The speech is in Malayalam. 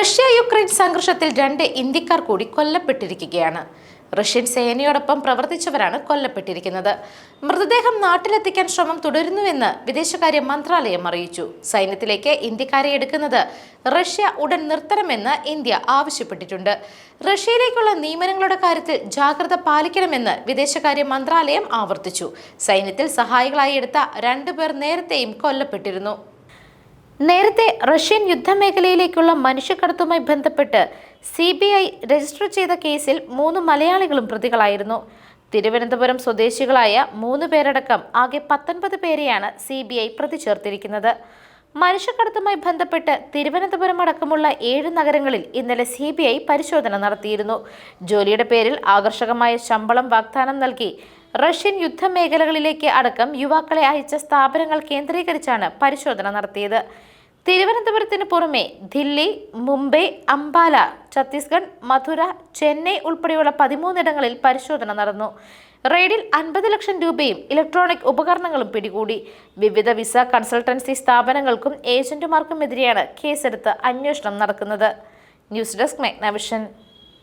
റഷ്യ യുക്രൈൻ സംഘർഷത്തിൽ രണ്ട് ഇന്ത്യക്കാർ കൂടി കൊല്ലപ്പെട്ടിരിക്കുകയാണ്. റഷ്യൻ സേനയോടൊപ്പം പ്രവർത്തിച്ചവരാണ് കൊല്ലപ്പെട്ടിരിക്കുന്നത്. മൃതദേഹം നാട്ടിലെത്തിക്കാൻ ശ്രമം തുടരുന്നുവെന്ന് വിദേശകാര്യ മന്ത്രാലയം അറിയിച്ചു. സൈന്യത്തിലേക്ക് ഇന്ത്യക്കാരെ എടുക്കുന്നത് റഷ്യ ഉടൻ നിർത്തണമെന്ന് ഇന്ത്യ ആവശ്യപ്പെട്ടിട്ടുണ്ട്. റഷ്യയിലേക്കുള്ള നിയമനങ്ങളുടെ കാര്യത്തിൽ ജാഗ്രത പാലിക്കണമെന്ന് വിദേശകാര്യ മന്ത്രാലയം ആവർത്തിച്ചു. സൈന്യത്തിൽ സഹായികളായി എടുത്ത രണ്ടുപേർ നേരത്തെയും കൊല്ലപ്പെട്ടിരുന്നു. നേരത്തെ റഷ്യൻ യുദ്ധമേഖലയിലേക്കുള്ള മനുഷ്യക്കടത്തുമായി ബന്ധപ്പെട്ട് സി ബി ഐ രജിസ്റ്റർ ചെയ്ത കേസിൽ മൂന്ന് മലയാളികളും പ്രതികളായിരുന്നു. തിരുവനന്തപുരം സ്വദേശികളായ മൂന്ന് പേരടക്കം ആകെ പത്തൊൻപത് പേരെയാണ് സി ബി ഐ പ്രതി ചേർത്തിരിക്കുന്നത്. മനുഷ്യക്കടത്തുമായി ബന്ധപ്പെട്ട് തിരുവനന്തപുരം അടക്കമുള്ള ഏഴ് നഗരങ്ങളിൽ ഇന്നലെ സി ബി ഐ പരിശോധന നടത്തിയിരുന്നു. ജോലിയുടെ പേരിൽ ആകർഷകമായ ശമ്പളം വാഗ്ദാനം നൽകി റഷ്യൻ യുദ്ധമേഖലകളിലേക്ക് അടക്കം യുവാക്കളെ അയച്ച സ്ഥാപനങ്ങൾ കേന്ദ്രീകരിച്ചാണ് പരിശോധന നടത്തിയത്. തിരുവനന്തപുരത്തിന് പുറമെ ദില്ലി മുംബൈ അംബാല ഛത്തീസ്ഗഡ് മധുര ചെന്നൈ ഉൾപ്പെടെയുള്ള പതിമൂന്നിടങ്ങളിൽ പരിശോധന നടന്നു. റെയ്ഡിൽ അൻപത് ലക്ഷം രൂപയും ഇലക്ട്രോണിക് ഉപകരണങ്ങളും പിടികൂടി. വിവിധ വിസ കൺസൾട്ടൻസി സ്ഥാപനങ്ങൾക്കും ഏജന്റുമാർക്കും ഏജന്റുമാർക്കുമെതിരെയാണ് കേസെടുത്ത് അന്വേഷണം നടക്കുന്നത്. News desk മെഗ്നവിഷൻ.